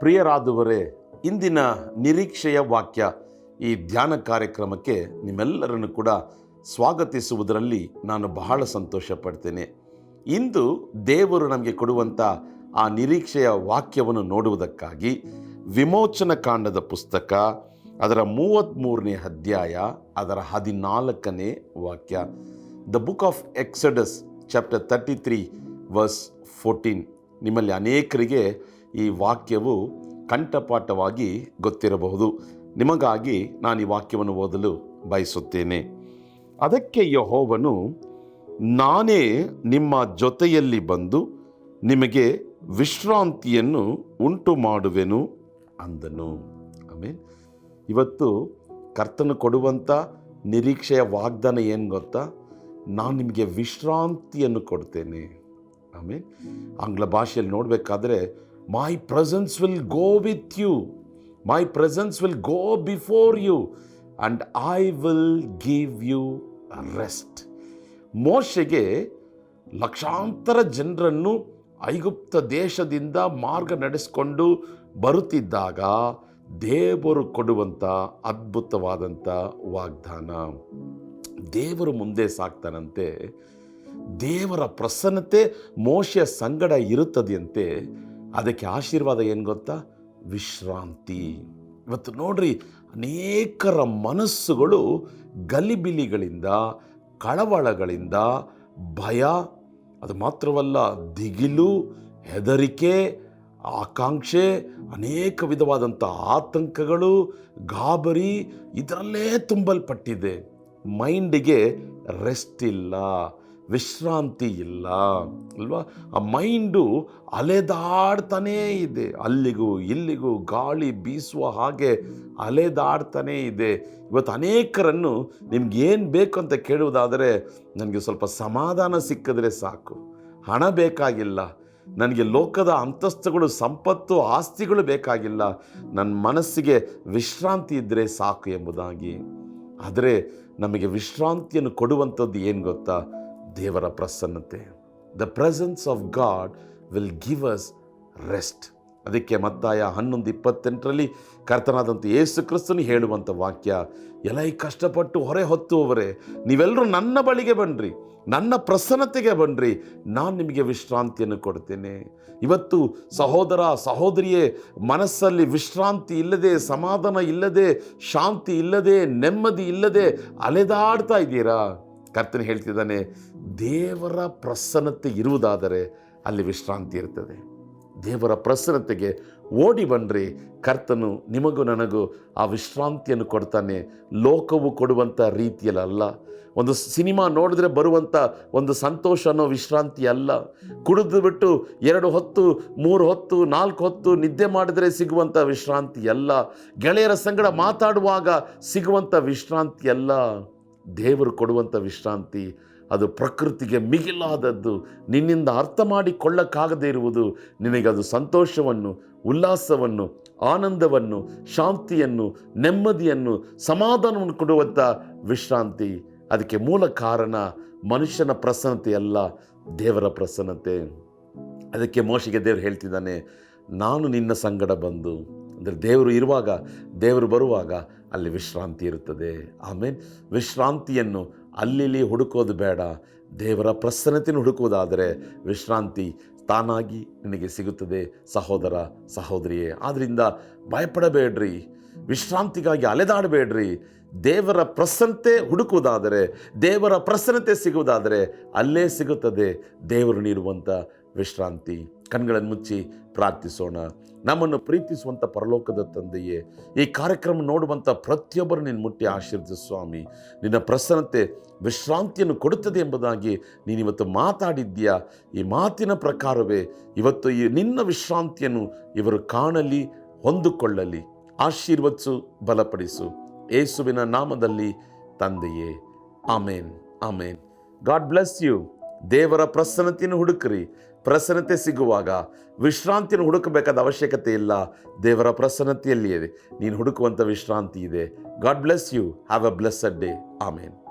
ಪ್ರಿಯರಾದವರೇ, ಇಂದಿನ ನಿರೀಕ್ಷೆಯ ವಾಕ್ಯ ಈ ಧ್ಯಾನ ಕಾರ್ಯಕ್ರಮಕ್ಕೆ ನಿಮ್ಮೆಲ್ಲರನ್ನು ಕೂಡ ಸ್ವಾಗತಿಸುವುದರಲ್ಲಿ ನಾನು ಬಹಳ ಸಂತೋಷ ಪಡ್ತೇನೆ ಇಂದು ದೇವರು ನಮಗೆ ಕೊಡುವಂಥ ಆ ನಿರೀಕ್ಷೆಯ ವಾಕ್ಯವನ್ನು ನೋಡುವುದಕ್ಕಾಗಿ ವಿಮೋಚನ ಕಾಂಡದ ಪುಸ್ತಕ, ಅದರ ಮೂವತ್ತ್ಮೂರನೇ ಅಧ್ಯಾಯ, ಅದರ ಹದಿನಾಲ್ಕನೇ ವಾಕ್ಯ. The book of Exodus chapter thirty three verse fourteen ನಿಮ್ಮಲ್ಲಿ ಅನೇಕರಿಗೆ ಈ ವಾಕ್ಯವು ಕಂಠಪಾಠವಾಗಿ ಗೊತ್ತಿರಬಹುದು. ನಿಮಗಾಗಿ ನಾನು ಈ ವಾಕ್ಯವನ್ನು ಓದಲು ಬಯಸುತ್ತೇನೆ. ಅದಕ್ಕೆ ಯಹೋವನು, ನಾನೇ ನಿಮ್ಮ ಜೊತೆಯಲ್ಲಿ ಬಂದು ನಿಮಗೆ ವಿಶ್ರಾಂತಿಯನ್ನು ಉಂಟು ಮಾಡುವೆನು ಅಂದನು. ಆಮೇಲೆ ಇವತ್ತು ಕರ್ತನು ಕೊಡುವಂಥ ನಿರೀಕ್ಷೆಯ ವಾಗ್ದಾನ ಏನು ಗೊತ್ತಾ? ನಾನು ನಿಮಗೆ ವಿಶ್ರಾಂತಿಯನ್ನು ಕೊಡ್ತೇನೆ. ಆಮೇಲೆ ಆಂಗ್ಲ ಭಾಷೆಯಲ್ಲಿ ನೋಡಬೇಕಾದ್ರೆ my presence will go with you my presence will go before you and I will give you rest ಮೋಶೆಗೆ ಲಕ್ಷಾಂತರ ಜನರನ್ನು ಐಗುಪ್ತ ದೇಶದಿಂದ ಮಾರ್ಗ ನಡೆಸಿಕೊಂಡು ಬರುತ್ತಿದ್ದಾಗ ದೇವರು ಕೊಡುವಂಥ ಅದ್ಭುತವಾದಂಥ ವಾಗ್ದಾನ. ದೇವರು ಮುಂದೆ ಸಾಕ್ತಾನಂತೆ, ದೇವರ ಪ್ರಸನ್ನತೆ ಮೋಶೆಯ ಸಂಗಡ ಇರುತ್ತದೆಯಂತೆ ಅದಕ್ಕೆ ಆಶೀರ್ವಾದ ಏನು ಗೊತ್ತಾ? ವಿಶ್ರಾಂತಿ. ಇವತ್ತು ನೋಡ್ರಿ, ಅನೇಕರ ಮನಸ್ಸುಗಳು ಗಲಿಬಿಲಿಗಳಿಂದ, ಕಳವಳಗಳಿಂದ, ಭಯ, ಅದು ಮಾತ್ರವಲ್ಲ, ದಿಗಿಲು, ಹೆದರಿಕೆ, ಆಕಾಂಕ್ಷೆ, ಅನೇಕ ವಿಧವಾದಂಥ ಆತಂಕಗಳು, ಗಾಬರಿ, ಇದರಲ್ಲೇ ತುಂಬಲ್ಪಟ್ಟಿದೆ. ಮೈಂಡಿಗೆ ರೆಸ್ಟ್ ಇಲ್ಲ. ವಿಶ್ರಾಂತಿ ಇಲ್ಲ, ಅಲ್ವಾ? ಆ ಮೈಂಡು ಅಲೆದಾಡ್ತಾನೇ ಇದೆ. ಅಲ್ಲಿಗೂ ಇಲ್ಲಿಗೂ ಗಾಳಿ ಬೀಸುವ ಹಾಗೆ ಅಲೆದಾಡ್ತಾನೇ ಇದೆ. ಇವತ್ತು ಅನೇಕರನ್ನು ನಿಮ್ಗೆ ಏನು ಬೇಕು ಅಂತ ಕೇಳುವುದಾದರೆ, ನನಗೆ ಸ್ವಲ್ಪ ಸಮಾಧಾನ ಸಿಕ್ಕಿದ್ರೆ ಸಾಕು. ಹಣ ಬೇಕಾಗಿಲ್ಲ. ನನಗೆ ಲೋಕದ ಅಂತಸ್ತುಗಳು, ಸಂಪತ್ತು, ಆಸ್ತಿಗಳು ಬೇಕಾಗಿಲ್ಲ. ನನ್ನ ಮನಸ್ಸಿಗೆ ವಿಶ್ರಾಂತಿ ಇದ್ದರೆ ಸಾಕು ಎಂಬುದಾಗಿ. ಆದರೆ ನಮಗೆ ವಿಶ್ರಾಂತಿಯನ್ನು ಕೊಡುವಂಥದ್ದು ಏನು ಗೊತ್ತಾ? ದೇವರ ಪ್ರಸನ್ನತೆ. The presence of God will give us rest ಅದಕ್ಕೆ ಮತ್ತಾಯ ಹನ್ನೊಂದು ಇಪ್ಪತ್ತೆಂಟರಲ್ಲಿ ಕರ್ತನಾದಂಥ ಯೇಸು ಕ್ರಿಸ್ತನು ಹೇಳುವಂಥ ವಾಕ್ಯ ಎಲ್ಲ ಈ ಕಷ್ಟಪಟ್ಟು ಹೊರೆ ಹೊತ್ತುವವರೇ, ನೀವೆಲ್ಲರೂ ನನ್ನ ಬಳಿಗೆ ಬನ್ನಿರಿ, ನನ್ನ ಪ್ರಸನ್ನತೆಗೆ ಬನ್ನಿರಿ, ನಾನು ನಿಮಗೆ ವಿಶ್ರಾಂತಿಯನ್ನು ಕೊಡ್ತೇನೆ ಇವತ್ತು ಸಹೋದರ, ಸಹೋದರಿಯೇ, ಮನಸ್ಸಲ್ಲಿ ವಿಶ್ರಾಂತಿ ಇಲ್ಲದೆ, ಸಮಾಧಾನ ಇಲ್ಲದೆ, ಶಾಂತಿ ಇಲ್ಲದೆ, ನೆಮ್ಮದಿ ಇಲ್ಲದೆ ಅಲೆದಾಡ್ತಾ ಇದ್ದೀರಾ? ಕರ್ತನ ಹೇಳ್ತಿದ್ದಾನೆ, ದೇವರ ಪ್ರಸನ್ನತೆ ಇರುವುದಾದರೆ ಅಲ್ಲಿ ವಿಶ್ರಾಂತಿ ಇರ್ತದೆ. ದೇವರ ಪ್ರಸನ್ನತೆಗೆ ಓಡಿ ಬನ್ನಿರಿ ಕರ್ತನು ನಿಮಗೂ ನನಗೂ ಆ ವಿಶ್ರಾಂತಿಯನ್ನು ಕೊಡ್ತಾನೆ. ಲೋಕವು ಕೊಡುವಂಥ ರೀತಿಯಲ್ಲ ಒಂದು ಸಿನಿಮಾ ನೋಡಿದ್ರೆ ಬರುವಂಥ ಒಂದು ಸಂತೋಷ ಅನ್ನೋ ವಿಶ್ರಾಂತಿ ಅಲ್ಲ. ಕುಡಿದು ಬಿಟ್ಟು ಎರಡು ಹೊತ್ತು, ಮೂರು ಹೊತ್ತು, ನಾಲ್ಕು ಹೊತ್ತು ನಿದ್ದೆ ಮಾಡಿದರೆ ಸಿಗುವಂಥ ವಿಶ್ರಾಂತಿ ಅಲ್ಲ. ಗೆಳೆಯರ ಸಂಗಡ ಮಾತಾಡುವಾಗ ಸಿಗುವಂಥ ವಿಶ್ರಾಂತಿ ಅಲ್ಲ. ದೇವರು ಕೊಡುವಂಥ ವಿಶ್ರಾಂತಿ, ಅದು ಪ್ರಕೃತಿಗೆ ಮಿಗಿಲಾದದ್ದು, ನಿನ್ನಿಂದ ಅರ್ಥ ಮಾಡಿಕೊಳ್ಳಕ್ಕಾಗದೇ ಇರುವುದು ನಿನಗದು ಸಂತೋಷವನ್ನು, ಉಲ್ಲಾಸವನ್ನು, ಆನಂದವನ್ನು, ಶಾಂತಿಯನ್ನು, ನೆಮ್ಮದಿಯನ್ನು, ಸಮಾಧಾನವನ್ನು ಕೊಡುವಂಥ ವಿಶ್ರಾಂತಿ. ಅದಕ್ಕೆ ಮೂಲ ಕಾರಣ ಮನುಷ್ಯನ ಪ್ರಸನ್ನತೆ ಅಲ್ಲ, ದೇವರ ಪ್ರಸನ್ನತೆ. ಅದಕ್ಕೆ ಮೋಶಿಗೆ ದೇವರು ಹೇಳ್ತಿದ್ದಾನೆ, ನಾನು ನಿನ್ನ ಸಂಗಡ ಬಂದು, ಅಂದರೆ ದೇವರು ಇರುವಾಗ, ದೇವರು ಬರುವಾಗ ಅಲ್ಲಿ ವಿಶ್ರಾಂತಿ ಇರುತ್ತದೆ. ಆಮೇನ್. ವಿಶ್ರಾಂತಿಯನ್ನು ಅಲ್ಲಿ ಹುಡುಕೋದು ಬೇಡ. ದೇವರ ಪ್ರಸನ್ನತೆಯನ್ನು ಹುಡುಕುವುದಾದರೆ ವಿಶ್ರಾಂತಿ ತಾನಾಗಿ ನಿನಗೆ ಸಿಗುತ್ತದೆ, ಸಹೋದರ, ಸಹೋದರಿಯೇ. ಆದ್ದರಿಂದ ಭಯಪಡಬೇಡ್ರಿ. ವಿಶ್ರಾಂತಿಗಾಗಿ ಅಲೆದಾಡಬೇಡ್ರಿ. ದೇವರ ಪ್ರಸನ್ನತೆ ಹುಡುಕುವುದಾದರೆ, ದೇವರ ಪ್ರಸನ್ನತೆ ಸಿಗುವುದಾದರೆ ಅಲ್ಲೇ ಸಿಗುತ್ತದೆ ದೇವರು ನೀಡುವಂಥ ವಿಶ್ರಾಂತಿ. ಕಣ್ಗಳನ್ನು ಮುಚ್ಚಿ ಪ್ರಾರ್ಥಿಸೋಣ. ನಮ್ಮನ್ನು ಪ್ರೀತಿಸುವಂಥ ಪರಲೋಕದ ತಂದೆಯೇ, ಈ ಕಾರ್ಯಕ್ರಮ ನೋಡುವಂಥ ಪ್ರತಿಯೊಬ್ಬರು ನಿನ್ನ ಮುಟ್ಟಿ ಆಶೀರ್ವದಿಸು ಸ್ವಾಮಿ. ನಿನ್ನ ಪ್ರಸನ್ನತೆ, ವಿಶ್ರಾಂತಿಯನ್ನು ಕೊಡುತ್ತದೆ ಎಂಬುದಾಗಿ ನೀನಿವತ್ತು ಮಾತಾಡಿದ್ದೀಯಾ? ಈ ಮಾತಿನ ಪ್ರಕಾರವೇ ಇವತ್ತು ಈ ನಿನ್ನ ವಿಶ್ರಾಂತಿಯನ್ನು ಇವರು ಕಾಣಲಿ, ಹೊಂದಿಕೊಳ್ಳಲಿ. ಆಶೀರ್ವದಿಸು, ಬಲಪಡಿಸು. ಏಸುವಿನ ನಾಮದಲ್ಲಿ ತಂದೆಯೇ. ಆಮೇನ್ ಆಮೇನ್. God bless you. ದೇವರ ಪ್ರಸನ್ನತೆಯನ್ನು ಹುಡುಕ್ರಿ. ಪ್ರಸನ್ನತೆ ಸಿಗುವಾಗ ವಿಶ್ರಾಂತಿಯನ್ನು ಹುಡುಕಬೇಕಾದ ಅವಶ್ಯಕತೆ ಇಲ್ಲ. ದೇವರ ಪ್ರಸನ್ನತೆಯಲ್ಲಿಯೇ ನೀನು ಹುಡುಕುವಂಥ ವಿಶ್ರಾಂತಿ ಇದೆ. God bless you have a blessed day amen